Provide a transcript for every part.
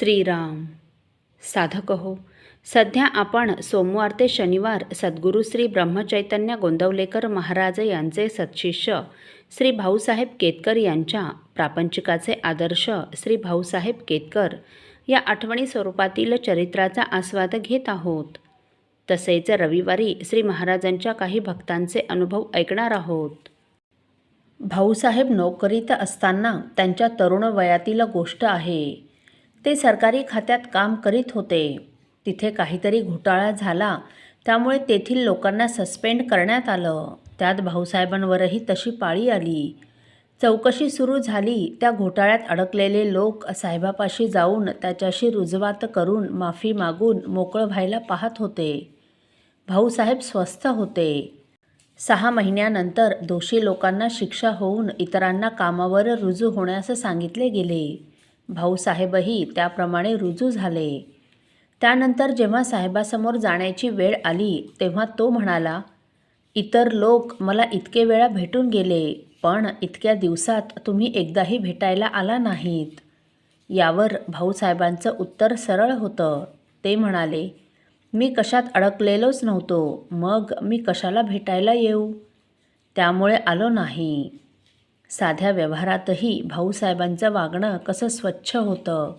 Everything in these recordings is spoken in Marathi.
श्रीराम। साधक हो सध्या आपण सोमवार ते शनिवार सद्गुरू श्री ब्रह्मचैतन्य गोंदवलेकर महाराज यांचे सत्शिष्य श्री भाऊसाहेब केतकर यांच्या प्रापंचिकाचे आदर्श श्री भाऊसाहेब केतकर या आठवणी स्वरूपातील चरित्राचा आस्वाद घेत आहोत. तसेच रविवारी श्री महाराजांच्या काही भक्तांचे अनुभव ऐकणार आहोत. भाऊसाहेब नोकरीत असताना त्यांच्या तरुण वयातील गोष्ट आहे. ते सरकारी खात्यात काम करीत होते. तिथे काहीतरी घोटाळा झाला. त्यामुळे तेथील लोकांना सस्पेंड करण्यात आलं. त्यात भाऊसाहेबांवरही तशी पाळी आली. चौकशी सुरू झाली. त्या घोटाळ्यात अडकलेले लोक साहेबापाशी जाऊन त्याच्याशी रुजवात करून माफी मागून मोकळं व्हायला पाहत होते. भाऊसाहेब स्वस्थ होते. सहा महिन्यानंतर दोषी लोकांना शिक्षा होऊन इतरांना कामावर रुजू होण्यास सांगितले गेले. भाऊसाहेबही त्याप्रमाणे रुजू झाले. त्यानंतर जेव्हा साहेबासमोर जाण्याची वेळ आली तेव्हा तो म्हणाला इतर लोक मला इतके वेळा भेटून गेले पण इतक्या दिवसात तुम्ही एकदाही भेटायला आला नाहीत. यावर भाऊसाहेबांचं उत्तर सरळ होतं. ते म्हणाले मी कशात अडकलेलोच नव्हतो. मग मी कशाला भेटायला येऊ? त्यामुळे आलो नाही. साध्या व्यवहारातही भाऊसाहेबांचं वागणं कसं स्वच्छ होतं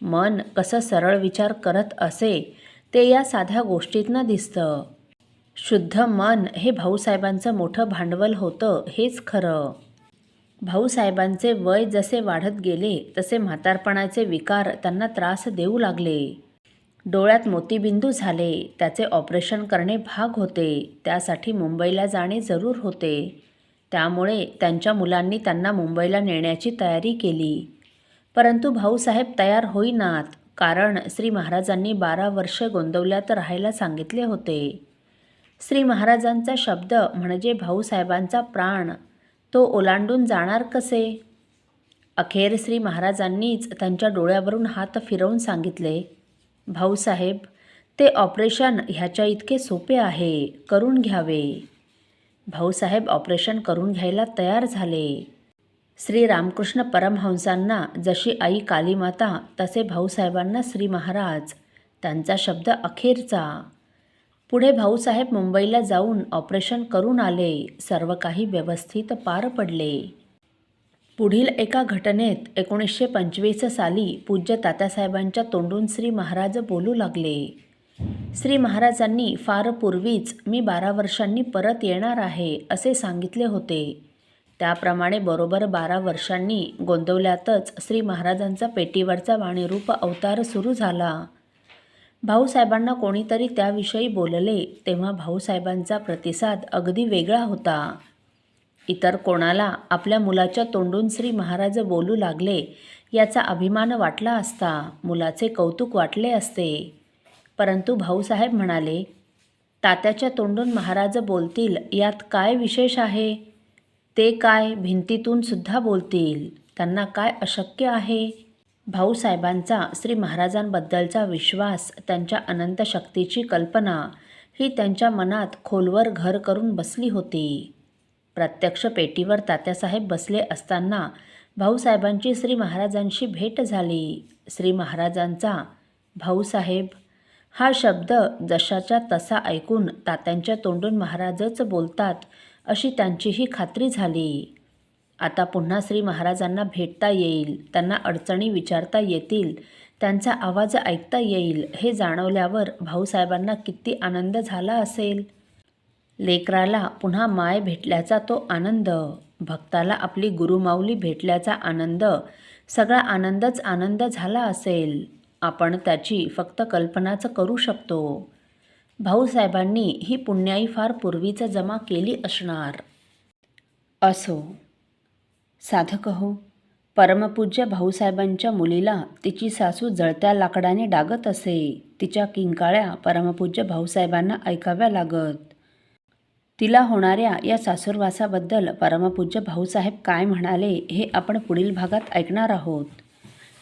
मन कसं सरळ विचार करत असे ते या साध्या गोष्टीतनं दिसतं. शुद्ध मन हे भाऊसाहेबांचं मोठं भांडवल होतं हेच खरं. भाऊसाहेबांचे वय जसे वाढत गेले तसे म्हातारपणाचे विकार त्यांना त्रास देऊ लागले. डोळ्यात मोतीबिंदू झाले त्याचे ऑपरेशन करणे भाग होते त्यासाठी मुंबईला जाणे जरूर होते. त्यामुळे त्यांच्या मुलांनी त्यांना मुंबईला नेण्याची तयारी केली. परंतु भाऊसाहेब तयार होईनात कारण श्री महाराजांनी बारा वर्ष गोंदवल्यात राहायला सांगितले होते. श्री महाराजांचा शब्द म्हणजे भाऊसाहेबांचा प्राण तो ओलांडून जाणार कसे? अखेर श्री महाराजांनीच त्यांच्या डोळ्यावरून हात फिरवून सांगितले भाऊसाहेब ते ऑपरेशन ह्याच्या इतके सोपे आहे करून घ्यावे. भाऊसाहेब ऑपरेशन करून घ्यायला तयार झाले. श्री रामकृष्ण परमहंसांना जशी आई कालीमाता तसे भाऊसाहेबांना श्री महाराज. त्यांचा शब्द अखेरचा. पुढे भाऊसाहेब मुंबईला जाऊन ऑपरेशन करून आले. सर्व काही व्यवस्थित पार पडले. पुढील एका घटनेत एकोणीसशे पंचवीस साली पूज्य तात्यासाहेबांच्या तोंडून श्री महाराज बोलू लागले. श्री महाराजांनी फार पूर्वीच मी बारा वर्षांनी परत येणार आहे असे सांगितले होते. त्याप्रमाणे बरोबर बारा वर्षांनी गोंदवल्यातच श्री महाराजांचा पेटीवरचा वाणीरूप अवतार सुरू झाला. भाऊसाहेबांना कोणीतरी त्याविषयी बोलले तेव्हा भाऊसाहेबांचा प्रतिसाद अगदी वेगळा होता. इतर कोणाला आपल्या मुलाच्या तोंडून श्री महाराज बोलू लागले याचा अभिमान वाटला असता मुलाचे कौतुक वाटले असते. परंतु भाऊसाहेब म्हणाले तात्याच्या तोंडून महाराज बोलतील यात काय विशेष आहे? ते काय भिंतीतून सुद्धा बोलतील? त्यांना काय अशक्य आहे? भाऊसाहेबांचा श्री महाराजांबद्दलचा विश्वास त्यांच्या अनंत शक्तीची कल्पना ही त्यांच्या मनात खोलवर घर करून बसली होती. प्रत्यक्ष पेटीवर तात्यासाहेब बसले असताना भाऊसाहेबांची श्री महाराजांशी भेट झाली. श्री महाराजांचा भाऊसाहेब हा शब्द जशाच्या तसा ऐकून तात्यांच्या तोंडून महाराजच बोलतात अशी त्यांचीही खात्री झाली. आता पुन्हा श्री महाराजांना भेटता येईल त्यांना अडचणी विचारता येतील त्यांचा आवाज ऐकता येईल हे जाणवल्यावर भाऊसाहेबांना किती आनंद झाला असेल. लेकराला पुन्हा माय भेटल्याचा तो आनंद भक्ताला आपली गुरुमाऊली भेटल्याचा आनंद सगळा आनंदच आनंद झाला असेल. आपण त्याची फक्त कल्पनाच करू शकतो. भाऊसाहेबांनी ही पुण्याई फार पूर्वीच जमा केली असणार. असो. साधक हो. परमपूज्य भाऊसाहेबांच्या मुलीला तिची सासू जळत्या लाकडाने डागत असे. तिच्या किंकाळ्या परमपूज्य भाऊसाहेबांना ऐकाव्या लागत. तिला होणाऱ्या या सासूरवासाबद्दल परमपूज्य भाऊसाहेब काय म्हणाले हे आपण पुढील भागात ऐकणार आहोत.